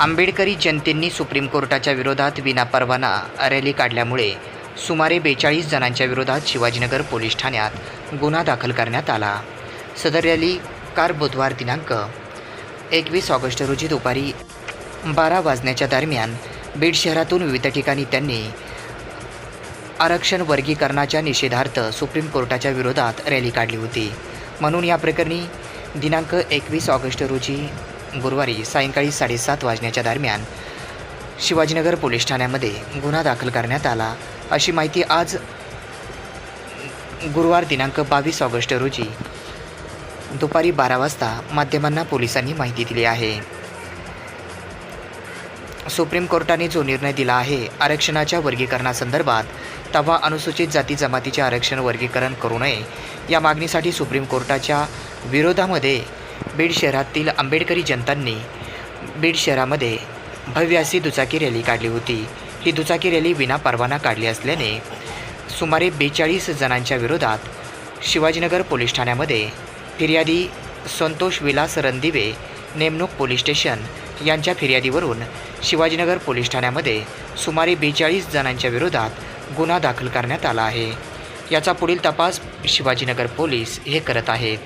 आंबेडकरी जनतेंनी सुप्रीम कोर्टाच्या विरोधात विनापरवाना रॅली काढल्यामुळे सुमारे बेचाळीस जणांच्या विरोधात शिवाजीनगर पोलीस ठाण्यात गुन्हा दाखल करण्यात आला. सदर रॅली कार बुधवार दिनांक एकवीस ऑगस्ट रोजी दुपारी बारा वाजण्याच्या दरम्यान बीड शहरातून विविध ठिकाणी त्यांनी आरक्षण वर्गीकरणाच्या निषेधार्थ सुप्रीम कोर्टाच्या विरोधात रॅली काढली होती. म्हणून या प्रकरणी दिनांक एकवीस ऑगस्ट रोजी गुरुवारी सायंकाळी साडेसात वाजण्याच्या दरम्यान शिवाजीनगर पोलीस ठाण्यामध्ये गुन्हा दाखल करण्यात आला. अशी माहिती आज गुरुवार दिनांक बावीस ऑगस्ट रोजी दुपारी बारा वाजता माध्यमांना पोलिसांनी माहिती दिली आहे. सुप्रीम कोर्टाने जो निर्णय दिला आहे आरक्षणाच्या वर्गीकरणासंदर्भात तेव्हा अनुसूचित जाती जमातीचे आरक्षण वर्गीकरण करू नये या मागणीसाठी सुप्रीम कोर्टाच्या विरोधामध्ये बीड शहरातील आंबेडकरी जनतांनी बीड शहरामध्ये भव्य अशी दुचाकी रॅली काढली होती. ही दुचाकी रॅली विना परवाना काढली असल्याने सुमारे बेचाळीस जणांच्या विरोधात शिवाजीनगर पोलीस ठाण्यामध्ये फिर्यादी संतोष विलास रणदिवे नेमणूक पोलीस स्टेशन यांच्या फिर्यादीवरून शिवाजीनगर पोलीस ठाण्यामध्ये सुमारे बेचाळीस जणांच्या विरोधात गुन्हा दाखल करण्यात आला आहे. याचा पुढील तपास शिवाजीनगर पोलीस हे करत आहेत.